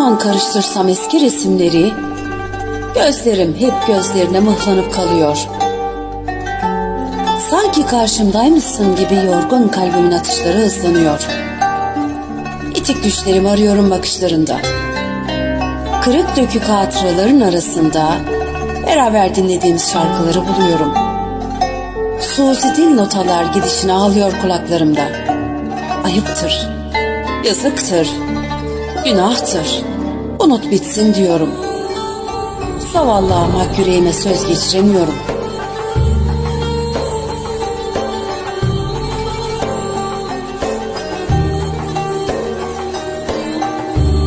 zaman karıştırsam eski resimleri, gözlerim hep gözlerine mıhlanıp kalıyor. Sanki karşımdaymışsın gibi yorgun kalbimin atışları hızlanıyor. İtik düşlerimi arıyorum bakışlarında. Kırık dökük hatıraların arasında beraber dinlediğimiz şarkıları buluyorum. Suzi dil notalar gidişine ağlıyor kulaklarımda. Ayıptır, yazıktır, günahtır. Unut bitsin diyorum. Zavallı ahmak yüreğime söz geçiremiyorum.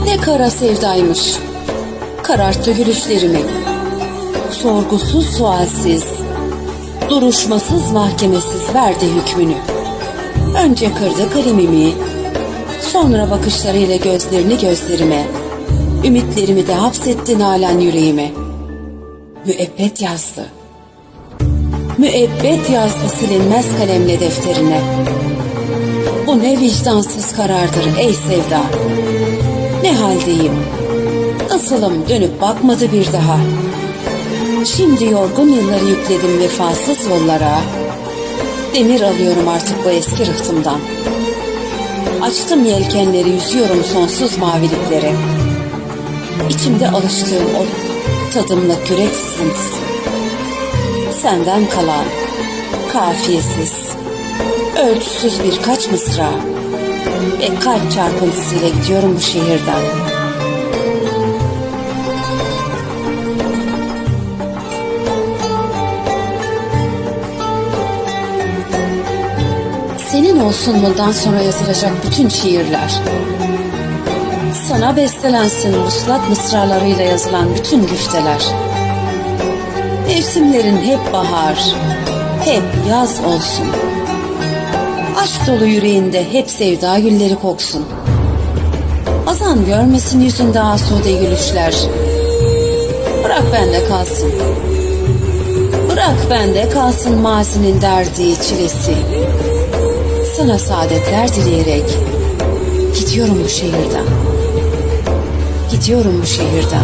Ne kara sevdaymış. Kararttı gülüşlerimi. Sorgusuz sualsiz, duruşmasız mahkemesiz verdi hükmünü. Önce kırdı kalemimi, sonra bakışlarıyla gözlerini gözlerime, ümitlerimi de hapsetti nalan yüreğime. Müebbet yazdı. Müebbet yazdı silinmez kalemle defterine. Bu ne vicdansız karardır ey sevda. Ne haldeyim? Nasılım dönüp bakmadı bir daha. Şimdi yorgun yılları yükledim vefasız yollara. Demir alıyorum artık bu eski rıhtımdan. Açtım yelkenleri yüzüyorum sonsuz maviliklere. İçimde alıştığım o tadımla kürek sızıntısı. Senden kalan kafiyesiz, ölçüsüz birkaç mısra ve kalp çarpıntısıyla gidiyorum bu şehirden. Senin olsun bundan sonra yazılacak bütün şiirler. Sana bestelensin vuslat mısralarıyla yazılan bütün güfteler. Mevsimlerin hep bahar, hep yaz olsun. Aşk dolu yüreğinde hep sevda gülleri koksun. Azan görmesin yüzünde asude gülüşler. Bırak bende kalsın. Bırak bende kalsın mazinin derdi, çilesi. Sana saadetler dileyerek gidiyorum bu şehirden. Gidiyorum bu şehirden.